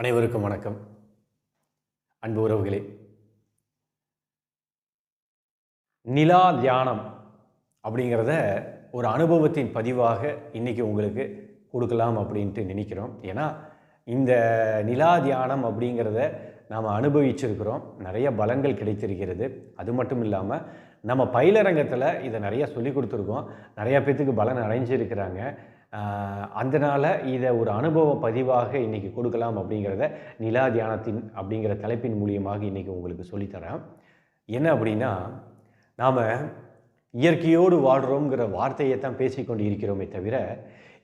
அனைவருக்கும் வணக்கம். அன்பு உறவுகளே. நிலா தியானம் அப்படிங்கிறத ஒரு அனுபவத்தின் பதிவாக இன்றைக்கி உங்களுக்கு கொடுக்கலாம் அப்படின்ட்டு நினைக்கிறோம். ஏன்னா இந்த நிலா தியானம் அப்படிங்கிறத நாம் அனுபவிச்சிருக்கிறோம். நிறைய பலங்கள் கிடைத்திருக்கிறது. அது மட்டும் இல்லாமல் நம்ம பயிலரங்கத்தில் இதை நிறைய சொல்லி கொடுத்துருக்கோம். நிறையா பேர்த்துக்கு பலன் அடைஞ்சிருக்கிறாங்க. அதனால் இதை ஒரு அனுபவ பதிவாக இன்றைக்கி கொடுக்கலாம் அப்படிங்கிறத நிலா தியானத்தின் அப்படிங்கிற தலைப்பின் மூலியமாக இன்றைக்கி உங்களுக்கு சொல்லித்தரேன். என்ன அப்படின்னா நாம் இயற்கையோடு வாழ்கிறோங்கிற வார்த்தையை தான் பேசிக்கொண்டு இருக்கிறோமே தவிர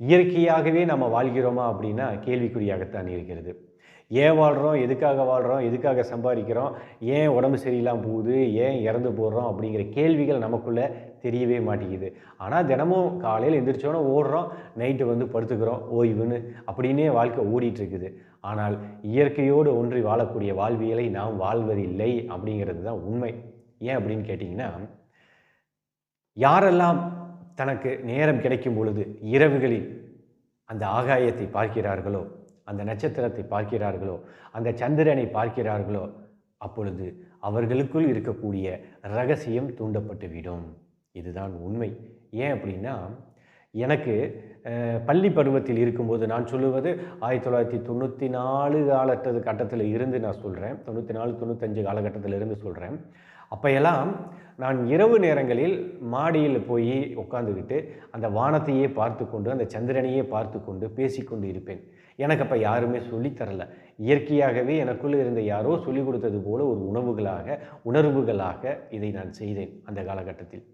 இயற்கையாகவே நம்ம வாழ்கிறோமா அப்படின்னா கேள்விக்குறியாகத்தான் இருக்கிறது. ஏன் வாழ்கிறோம் எதுக்காக வாழ்கிறோம் எதுக்காக சம்பாதிக்கிறோம்? ஏன் உடம்பு சரியில்லாமல் போகுது? ஏன் இறந்து போடுறோம் அப்படிங்கிற கேள்விகள் நமக்குள்ளே தெரியவே மாட்டேங்குது. ஆனால் தினமும் காலையில் எந்திரிச்சோன்னே ஓடுறோம். நைட்டு வந்து படுத்துக்கிறோம். ஓய்வுன்னு அப்படின்னே வாழ்க்கை ஓடிட்டுருக்குது. ஆனால் இயற்கையோடு ஒன்றி வாழக்கூடிய வாழ்வியலை நாம் வாழ்வதில்லை அப்படிங்கிறது தான் உண்மை. ஏன் அப்படின்னு கேட்டிங்கன்னா யாரெல்லாம் தனக்கு நேரம் கிடைக்கும் பொழுது இரவுகளில் அந்த ஆகாயத்தை பார்க்கிறார்களோ அந்த நட்சத்திரத்தை பார்க்கிறார்களோ அந்த சந்திரனை பார்க்கிறார்களோ அப்பொழுது அவர்களுக்குள் இருக்கக்கூடிய ரகசியம் தூண்டப்பட்டுவிடும். இதுதான் உண்மை. ஏன் அப்படின்னா எனக்கு பள்ளி பருவத்தில் இருக்கும்போது நான் சொல்லுவது ஆயிரத்தி தொள்ளாயிரத்தி தொண்ணூற்றி நாலு காலட்டது கட்டத்தில் இருந்து நான் சொல்கிறேன் தொண்ணூற்றி நாலு தொண்ணூத்தஞ்சு காலகட்டத்தில் இருந்து சொல்கிறேன் அப்பையெல்லாம் நான் இரவு நேரங்களில் மாடியில் போய் உட்காந்துக்கிட்டு அந்த வானத்தையே பார்த்து கொண்டு அந்த சந்திரனையே பார்த்து கொண்டு பேசிக்கொண்டு இருப்பேன். எனக்கு அப்போ யாருமே சொல்லித்தரல இயற்கையாகவே எனக்குள்ளே இருந்த யாரோ சொல்லிக் கொடுத்தது போல ஒரு உணவுகளாக உணர்வுகளாக இதை நான் செய்தேன் அந்த காலகட்டத்தில்.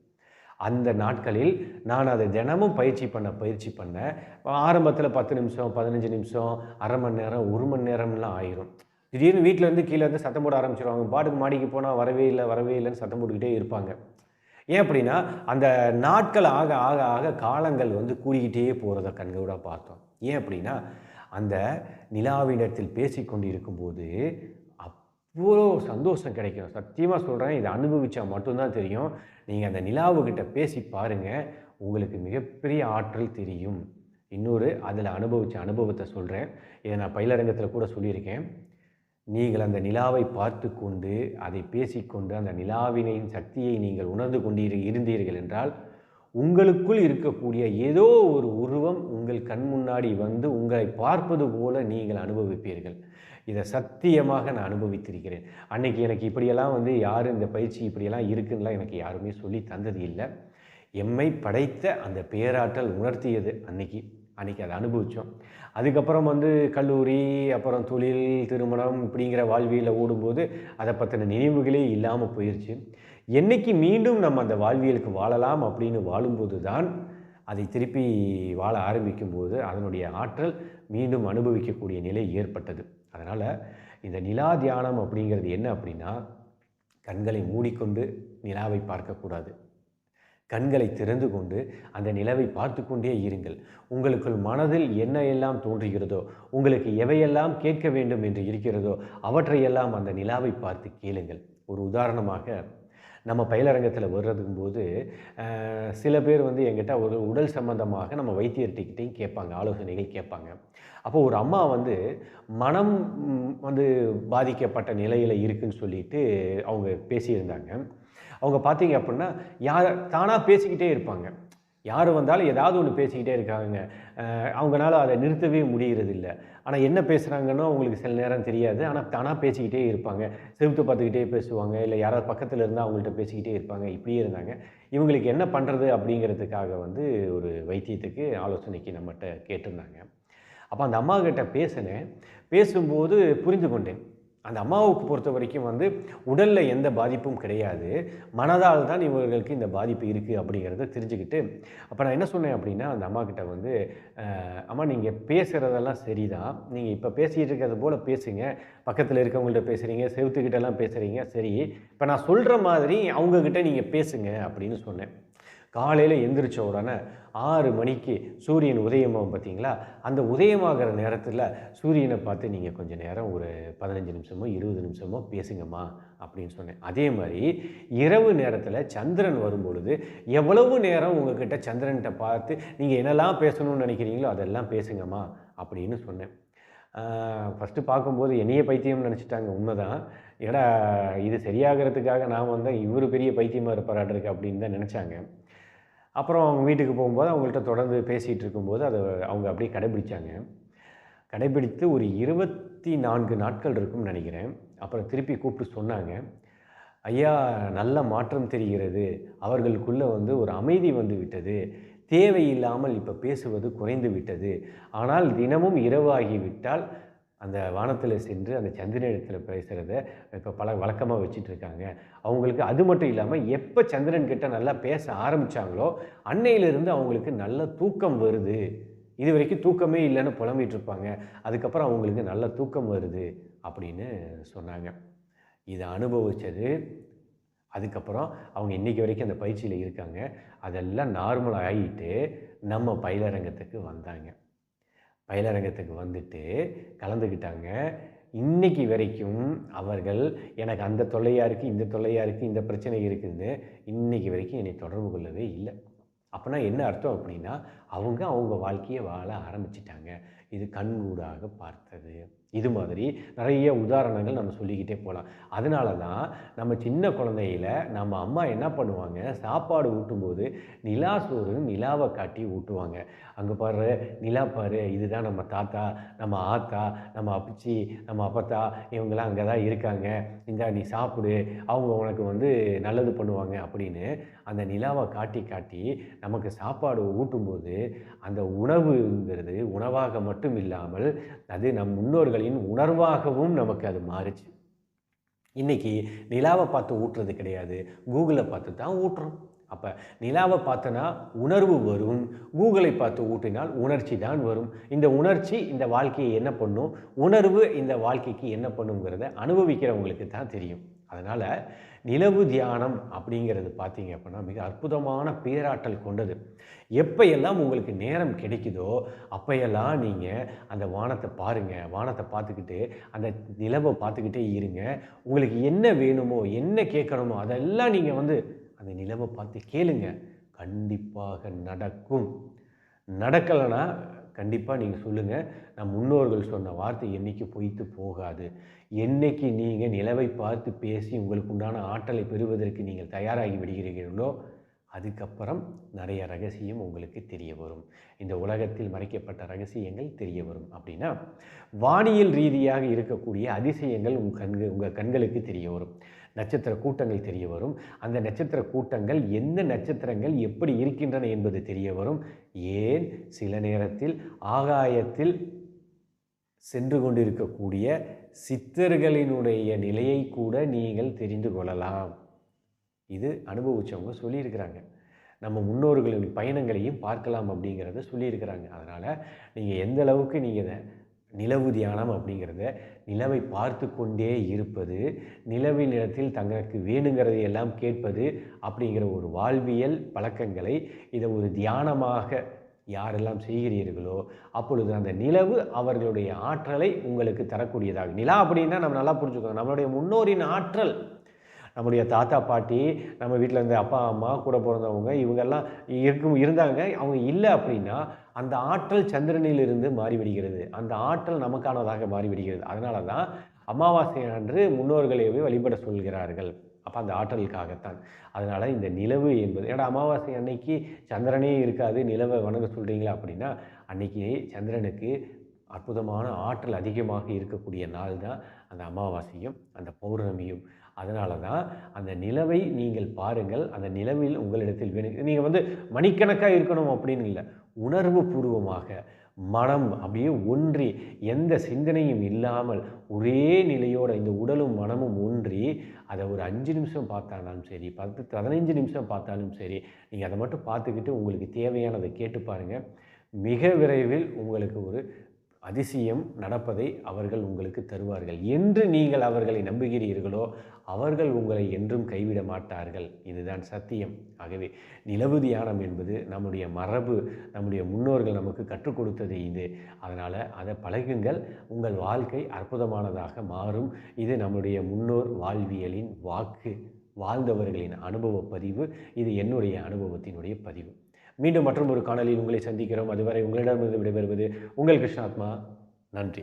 அந்த நாட்களில் நான் அதை தினமும் பயிற்சி பண்ண பயிற்சி பண்ண ஆரம்பத்தில் பத்து நிமிஷம் பதினஞ்சு நிமிஷம் அரை மணி நேரம் ஒரு மணி நேரம்லாம் ஆயிரும். திடீர்னு வீட்டில் இருந்து கீழே வந்து சத்தம் போட ஆரம்பிச்சிருவாங்க. பாட்டுக்கு மாடிக்கு போனால் வரவே இல்லை வரவே இல்லைன்னு சத்தம் போட்டுக்கிட்டே இருப்பாங்க. ஏன் அப்படின்னா அந்த நாட்கள் ஆக ஆக ஆக காலங்கள் வந்து கூடிக்கிட்டே போகிறத கண்கூட பார்த்தோம். ஏன் அப்படின்னா அந்த நிலாவினிடத்தில் பேசி கொண்டு இருக்கும்போது அவ்வளோ சந்தோஷம் கிடைக்கும். சத்தியமாக சொல்கிறேன் இதை அனுபவித்தா மட்டும்தான் தெரியும். நீங்கள் அந்த நிலாவுக்கிட்ட பேசி பாருங்கள் உங்களுக்கு மிகப்பெரிய ஆற்றல் தெரியும். இன்னொரு அதில் அனுபவித்த அனுபவத்தை சொல்கிறேன் இதை நான் பயிலரங்கத்தில் கூட சொல்லியிருக்கேன். நீங்கள் அந்த நிலாவை பார்த்து கொண்டு அதை பேசிக்கொண்டு அந்த நிலாவினின் சக்தியை நீங்கள் உணர்ந்து கொண்டு இருந்தீர்கள் என்றால் உங்களுக்குள் இருக்கக்கூடிய ஏதோ ஒரு உருவம் உங்கள் கண் முன்னாடி வந்து உங்களை பார்ப்பது போல நீங்கள் அனுபவிப்பீர்கள். இதை சத்தியமாக நான் அனுபவித்திருக்கிறேன். அன்னைக்கு எனக்கு இப்படியெல்லாம் வந்து யார் இந்த பயிற்சி இப்படியெல்லாம் இருக்குன்னா எனக்கு யாருமே சொல்லி தந்தது இல்லை. எம்மை படைத்த அந்த பேராற்றல் உணர்த்தியது அன்னைக்கு. அன்னைக்கு அதை அனுபவித்தோம் அதுக்கப்புறம் வந்து கல்லூரி அப்புறம் தொழில் திருமணம் இப்படிங்கிற வாழ்வியலில் ஓடும்போது அதை பற்றின நினைவுகளே இல்லாமல் போயிடுச்சு என்னைக்கு மீண்டும் நம்ம அந்த வாழ்வியலுக்கு வாழலாம் அப்படின்னு வாழும்போது தான் அதை திருப்பி வாழ ஆரம்பிக்கும்போது அதனுடைய ஆற்றல் மீண்டும் அனுபவிக்கக்கூடிய நிலை ஏற்பட்டது. அதனால் இந்த நிலா தியானம் அப்படிங்கிறது என்ன அப்படின்னா கண்களை மூடிக்கொண்டு நிலாவை பார்க்கக்கூடாது. கண்களை திறந்து கொண்டு அந்த நிலவை பார்த்து கொண்டே இருங்கள். உங்களுக்குள் மனதில் என்ன எல்லாம் தோன்றுகிறதோ உங்களுக்கு எவையெல்லாம் கேட்க வேண்டும் என்று இருக்கிறதோ அவற்றையெல்லாம் அந்த நிலாவை பார்த்து கேளுங்கள். ஒரு உதாரணமாக நம்ம பயிலரங்கத்தில் வர்றதுக்கும் போது சில பேர் வந்து எங்கிட்ட ஒரு உடல் சம்பந்தமாக நம்ம வைத்தியர்கிட்டையும் கேட்பாங்க ஆலோசனைகள் கேட்பாங்க. அப்போ ஒரு அம்மா வந்து மனம் வந்து பாதிக்கப்பட்ட நிலையில் இருக்குன்னு சொல்லிட்டு அவங்க பேசியிருந்தாங்க. அவங்க பார்த்தீங்க அப்படின்னா யார் தானாக பேசிக்கிட்டே இருப்பாங்க. யார் வந்தாலும் ஏதாவது ஒன்று பேசிக்கிட்டே இருக்காங்க. அவங்களால அதை நிறுத்தவே முடிகிறதில்ல ஆனால் என்ன பேசுகிறாங்கன்னு அவங்களுக்கு சில நேரம் தெரியாது. ஆனால் தானாக பேசிக்கிட்டே இருப்பாங்க. செவுத்து பார்த்துக்கிட்டே பேசுவாங்க. இல்லை யாராவது பக்கத்தில் இருந்தால் அவங்கள்ட்ட பேசிக்கிட்டே இருப்பாங்க. இப்படியே இருந்தாங்க. இவங்களுக்கு என்ன பண்ணுறது அப்படிங்கிறதுக்காக வந்து ஒரு வைத்தியத்துக்கு ஆலோசனைக்கு நம்மகிட்ட கேட்டிருந்தாங்க. அப்போ அந்த அம்மாக்கிட்ட பேசினேன். பேசும்போது புரிந்து கொண்டேன். அந்த அம்மாவுக்கு பொறுத்த வரைக்கும் வந்து உடலில் எந்த பாதிப்பும் கிடையாது. மனதால் தான் இவர்களுக்கு இந்த பாதிப்பு இருக்குது அப்படிங்கிறத தெரிஞ்சுக்கிட்டு அப்போ நான் என்ன சொன்னேன் அப்படின்னா அந்த அம்மாக்கிட்ட வந்து அம்மா நீங்கள் பேசுகிறதெல்லாம் சரிதான். நீங்கள் இப்போ பேசிகிட்டு இருக்கிறது போல் பேசுங்க. பக்கத்தில் இருக்கவங்கள்ட்ட பேசுகிறீங்க செவுத்துக்கிட்டலாம் பேசுகிறீங்க சரி இப்போ நான் சொல்கிற மாதிரி அவங்கக்கிட்ட நீங்கள் பேசுங்க அப்படின்னு சொன்னேன். காலையில் எந்திரிச்ச உடனே ஆறு மணிக்கு சூரியன் உதயமாகும் பார்த்தீங்களா? அந்த உதயமாகிற நேரத்தில் சூரியனை பார்த்து நீங்கள் கொஞ்சம் நேரம் ஒரு பதினஞ்சு நிமிஷமோ இருபது நிமிஷமோ பேசுங்கம்மா அப்படின்னு சொன்னேன். அதே மாதிரி இரவு நேரத்தில் சந்திரன் வரும்பொழுது எவ்வளவு நேரம் உங்ககிட்ட சந்திரன்கிட்ட பார்த்து நீங்கள் என்னெல்லாம் பேசணும்னு நினைக்கிறீங்களோ அதெல்லாம் பேசுங்கம்மா அப்படின்னு சொன்னேன். ஃபஸ்ட்டு பார்க்கும்போது என்னையே பைத்தியம்னு நினச்சிட்டாங்க. உண்மைதான். ஏடா இது சரியாகிறதுக்காக நான் வந்தேன். இவர் பெரிய பைத்தியமாக இருப்பாராட்டிருக்கு அப்படின்னு தான் நினச்சாங்க. அப்புறம் அவங்க வீட்டுக்கு போகும்போது அவங்கள்ட்ட தொடர்ந்து பேசிகிட்டு இருக்கும்போது அதை அவங்க அப்படியே கடைபிடிச்சாங்க. கடைபிடித்து ஒரு இருபத்தி நான்கு நாட்கள் இருக்கும்னு நினைக்கிறேன். அப்புறம் திருப்பி கூப்பிட்டு சொன்னாங்க. ஐயா நல்ல மாற்றம் தெரிகிறது. அவர்களுக்குள்ளே வந்து ஒரு அமைதி வந்து விட்டது. தேவையில்லாமல் இப்போ பேசுவது குறைந்து விட்டது. ஆனால் தினமும் இரவாகிவிட்டால் அந்த வானத்தில் சென்று அந்த சந்திரன் இடத்துல பேசுகிறத இப்போ பல வழக்கமாக வச்சுட்டு இருக்காங்க அவங்களுக்கு அது மட்டும் இல்லாமல் எப்போ சந்திரன் கிட்ட நல்லா பேச ஆரம்பித்தாங்களோ அன்னையிலிருந்து அவங்களுக்கு நல்ல தூக்கம் வருது. இது வரைக்கும் தூக்கமே இல்லைன்னு புலம்பிட்டு இருப்பாங்க அதுக்கப்புறம் அவங்களுக்கு நல்ல தூக்கம் வருது அப்படின்னு சொன்னாங்க. இதை அனுபவித்தது அதுக்கப்புறம் அவங்க இன்றைக்கி வரைக்கும் அந்த பயிற்சியில் இருக்காங்க. அதெல்லாம் நார்மல் ஆகிட்டு நம்ம பயிலரங்கத்துக்கு வந்தாங்க. பயிலரங்கத்துக்கு வந்துட்டு கலந்துக்கிட்டாங்க. இன்னைக்கு வரைக்கும் அவர்கள் எனக்கு அந்த தொல்லையாக இருக்குது இந்த தொல்லையாக இருக்குது இந்த பிரச்சனை இருக்குதுன்னு இன்றைக்கி வரைக்கும் என்னை தொடர்பு கொள்ளவே இல்லை. அப்போனா என்ன அர்த்தம் அப்படின்னா அவங்க அவங்க வாழ்க்கையை வாழ ஆரம்பிச்சிட்டாங்க. இது கண்கூடாக பார்த்தது. இது மாதிரி நிறைய உதாரணங்கள் நம்ம சொல்லிக்கிட்டே போகலாம் அதனால தான் நம்ம சின்ன குழந்தையில் நம்ம அம்மா என்ன பண்ணுவாங்க? சாப்பாடு ஊட்டும்போது நிலா சோறு நிலாவை காட்டி ஊட்டுவாங்க. அங்கே பாரு நிலா பாரு இதுதான் நம்ம தாத்தா நம்ம ஆத்தா நம்ம அப்பச்சி நம்ம அப்பத்தா இவங்கெல்லாம் அங்கே தான் இருக்காங்க. இந்த நீ சாப்பிடு. அவங்க உனக்கு வந்து நல்லது பண்ணுவாங்க அப்படின்னு அந்த நிலாவை காட்டி காட்டி நமக்கு சாப்பாடு ஊட்டும்போது அந்த உணவுங்கிறது உணவாக மட்டும் இல்லாமல் அது நம் முன்னோர்களின் உணர்வாகவும் நமக்கு அது மாறுச்சு. இன்றைக்கி நிலாவை பார்த்து ஊட்டுறது கிடையாது. கூகுளை பார்த்து தான் ஊட்டுறோம். அப்போ நிலாவை பார்த்தனா உணர்வு வரும். கூகுளை பார்த்து ஊட்டினால் உணர்ச்சி தான் வரும். இந்த உணர்ச்சி இந்த வாழ்க்கையை என்ன பண்ணும்? உணர்வு இந்த வாழ்க்கைக்கு என்ன பண்ணுங்கிறத அனுபவிக்கிறவங்களுக்கு தான் தெரியும். அதனால் நிலவு தியானம் அப்படிங்கிறது பார்த்தீங்க அப்படின்னா மிக அற்புதமான பேராற்றல் கொண்டது. எப்பையெல்லாம் உங்களுக்கு நேரம் கிடைக்குதோ அப்பையெல்லாம் நீங்கள் அந்த வானத்தை பாருங்கள் வானத்தை பார்த்துக்கிட்டு அந்த நிலவை பார்த்துக்கிட்டே இருங்க. உங்களுக்கு என்ன வேணுமோ என்ன கேட்கணுமோ அதெல்லாம் நீங்கள் வந்து அந்த நிலவை பார்த்து கேளுங்க. கண்டிப்பாக நடக்கும். நடக்கலைன்னா கண்டிப்பாக நீங்கள் சொல்லுங்கள் நம் முன்னோர்கள் சொன்ன வார்த்தை என்றைக்கு பொய்த்து போகாது. என்னைக்கு நீங்கள் நிலவை பார்த்து பேசி உங்களுக்கு உண்டான ஆற்றலை பெறுவதற்கு நீங்கள் தயாராகி விடுகிறீர்களோ அதுக்கப்புறம் நிறைய ரகசியம் உங்களுக்கு தெரிய வரும். இந்த உலகத்தில் மறைக்கப்பட்ட ரகசியங்கள் தெரிய வரும். அப்படின்னா வானியல் ரீதியாக இருக்கக்கூடிய அதிசயங்கள் உங்கள் கண்கள் உங்கள் கண்களுக்கு தெரிய வரும். நட்சத்திர கூட்டங்கள் தெரிய வரும். அந்த நட்சத்திர கூட்டங்கள் எந்த நட்சத்திரங்கள் எப்படி இருக்கின்றன என்பது தெரிய வரும். ஏன்? சில நேரத்தில் ஆகாயத்தில் சென்று கொண்டிருக்கக்கூடிய சித்தர்களினுடைய நிலையை கூட நீங்கள் தெரிந்து கொள்ளலாம். இது அனுபவிச்சவங்க சொல்லியிருக்கிறாங்க. நம்ம முன்னோர்களின் பயணங்களையும் பார்க்கலாம் அப்படிங்கிறத சொல்லியிருக்கிறாங்க. அதனால் நீங்கள் எந்த அளவுக்கு நீங்கள் இதை நிலவு தியானம் அப்படிங்கிறத நிலவை பார்த்து கொண்டே இருப்பது நிலவின் இடத்தில் தங்களுக்கு வேணுங்கிறதை எல்லாம் கேட்பது அப்படிங்கிற ஒரு வாழ்வியல் பழக்கங்களை இதை ஒரு தியானமாக யாரெல்லாம் செய்கிறீர்களோ அப்பொழுது அந்த நிலவு அவர்களுடைய ஆற்றலை உங்களுக்கு தரக்கூடியதாக. நிலா அப்படின்னா நம்ம நல்லா புரிஞ்சுக்கணும். நம்மளுடைய முன்னோரின் ஆற்றல் நம்முடைய தாத்தா பாட்டி நம்ம வீட்டில் இருந்த அப்பா அம்மா கூட பிறந்தவங்க இவங்கெல்லாம் இருக்கும் இருந்தாங்க. அவங்க இல்லை அப்படின்னா அந்த ஆற்றல் சந்திரனிலிருந்து மாறிவிடுகிறது. அந்த ஆற்றல் நமக்கானதாக மாறிவிடுகிறது. அதனால தான் அமாவாசை அன்று முன்னோர்களையே வழிபட சொல்கிறார்கள். அப்போ அந்த ஆற்றலுக்காகத்தான். அதனால் இந்த நிலவு என்பது ஏன்னா அமாவாசை அன்னைக்கு சந்திரனே இருக்காது. நிலவை வணங்க சொல்கிறீங்களா அப்படின்னா அன்னைக்கு சந்திரனுக்கு அற்புதமான ஆற்றல் அதிகமாக இருக்கக்கூடிய நாள் தான் அந்த அமாவாசையும் அந்த பௌர்ணமியும். அதனால தான் அந்த நிலவை நீங்கள் பாருங்கள் அந்த நிலவில் உங்களிடத்தில் வேணும். நீங்கள் வந்து மணிக்கணக்காக இருக்கணும் அப்படின்னு இல்லை உணர்வு பூர்வமாக மனம் அப்படியே ஒன்றி எந்த சிந்தனையும் இல்லாமல் ஒரே நிலையோட இந்த உடலும் மனமும் ஒன்றி அதை ஒரு அஞ்சு நிமிஷம் பார்த்தாலும் சரி பத்து பதினஞ்சு நிமிஷம் பார்த்தாலும் சரி நீங்கள் அதை மட்டும் பார்த்துக்கிட்டு உங்களுக்கு தேவையானதை கேட்டு பாருங்கள் மிக விரைவில் உங்களுக்கு ஒரு அதிசயம் நடப்பதை அவர்கள் உங்களுக்கு தருவார்கள். என்று நீங்கள் அவர்களை நம்புகிறீர்களோ அவர்கள் உங்களை என்றும் கைவிட மாட்டார்கள். இதுதான் சத்தியம். ஆகவே நிலவு தியானம் என்பது நம்முடைய மரபு நம்முடைய முன்னோர்கள் நமக்கு கற்றுக் கொடுத்தது இது. அதனால் அதை பழகுங்கள். உங்கள் வாழ்க்கை அற்புதமானதாக மாறும். இது நம்முடைய முன்னோர் வாழ்வியலின் வாக்கு வாழ்ந்தவர்களின் அனுபவ பதிவு. இது என்னுடைய அனுபவத்தினுடைய பதிவு. மீண்டும் மற்றும் ஒரு காணொலியில் உங்களை சந்திக்கிறோம். அதுவரை உங்களிடமிருந்து விடைபெறுவது உங்கள் கிருஷ்ணாத்மா. நன்றி.